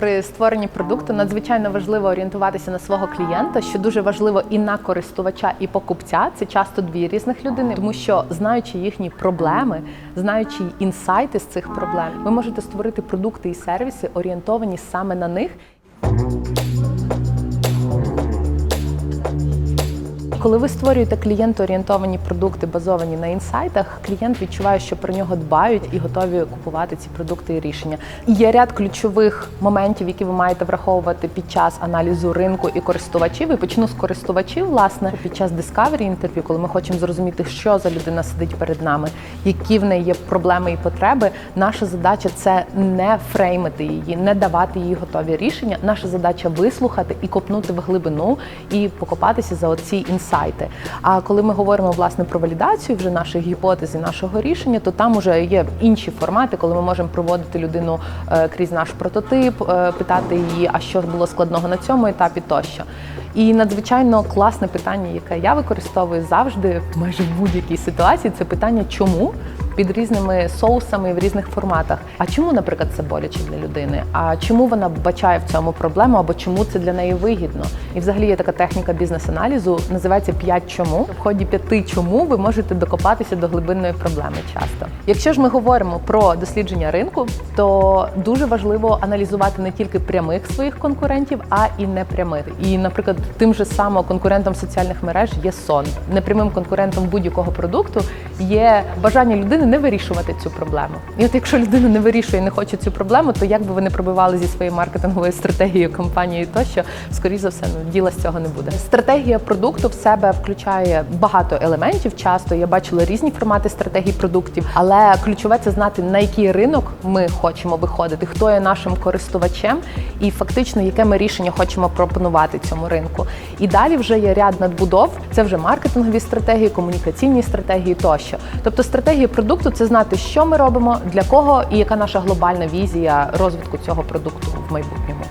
При створенні продукту надзвичайно важливо орієнтуватися на свого клієнта, що дуже важливо і на користувача, і покупця. Це часто дві різних людини, тому що знаючи їхні проблеми, знаючи інсайти з цих проблем, ви можете створити продукти і сервіси, орієнтовані саме на них. Коли ви створюєте клієнтоорієнтовані продукти, базовані на інсайтах, клієнт відчуває, що про нього дбають і готові купувати ці продукти і рішення. І Є ряд ключових моментів, які ви маєте враховувати під час аналізу ринку і користувачів. І почну з користувачів, власне, під час discovery інтерв'ю, коли ми хочемо зрозуміти, що за людина сидить перед нами, які в неї є проблеми і потреби. Наша задача це не фреймити її, не давати їй готові рішення. Наша задача вислухати і копнути в глибину і покопатися за оці інсайти. А коли ми говоримо власне про валідацію вже наших гіпотез і нашого рішення, то там вже є інші формати, коли ми можемо проводити людину е, крізь наш прототип, е, питати її, а що було складного на цьому етапі тощо. І надзвичайно класне питання, яке я використовую завжди, майже в будь-якій ситуації, це питання чому під різними соусами в різних форматах. А чому, наприклад, це боляче для людини? А чому вона бачає в цьому проблему, або чому це для неї вигідно? І взагалі є така техніка бізнес-аналізу, називається п'ять чому. В ході п'яти чому ви можете докопатися до глибинної проблеми часто. Якщо ж ми говоримо про дослідження ринку, то дуже важливо аналізувати не тільки прямих своїх конкурентів, а і непрямих. І, наприклад, тим же само конкурентом соціальних мереж є сон. Непрямим конкурентом будь-якого продукту є бажання людини не вирішувати цю проблему. І от якщо людина не вирішує, не хоче цю проблему, то як би ви не пробивали зі своєю маркетинговою стратегією компанією, тощо скоріш за все ну діла з цього не буде. Стратегія продукту в себе включає багато елементів. Часто я бачила різні формати стратегії продуктів, але ключове це знати на який ринок ми хочемо виходити, хто є нашим користувачем, і фактично яке ми рішення хочемо пропонувати цьому ринку. І далі вже є ряд надбудов. Це вже маркетингові стратегії, комунікаційні стратегії тощо. Тобто стратегія продукту це знати, що ми робимо, для кого і яка наша глобальна візія розвитку цього продукту в майбутньому.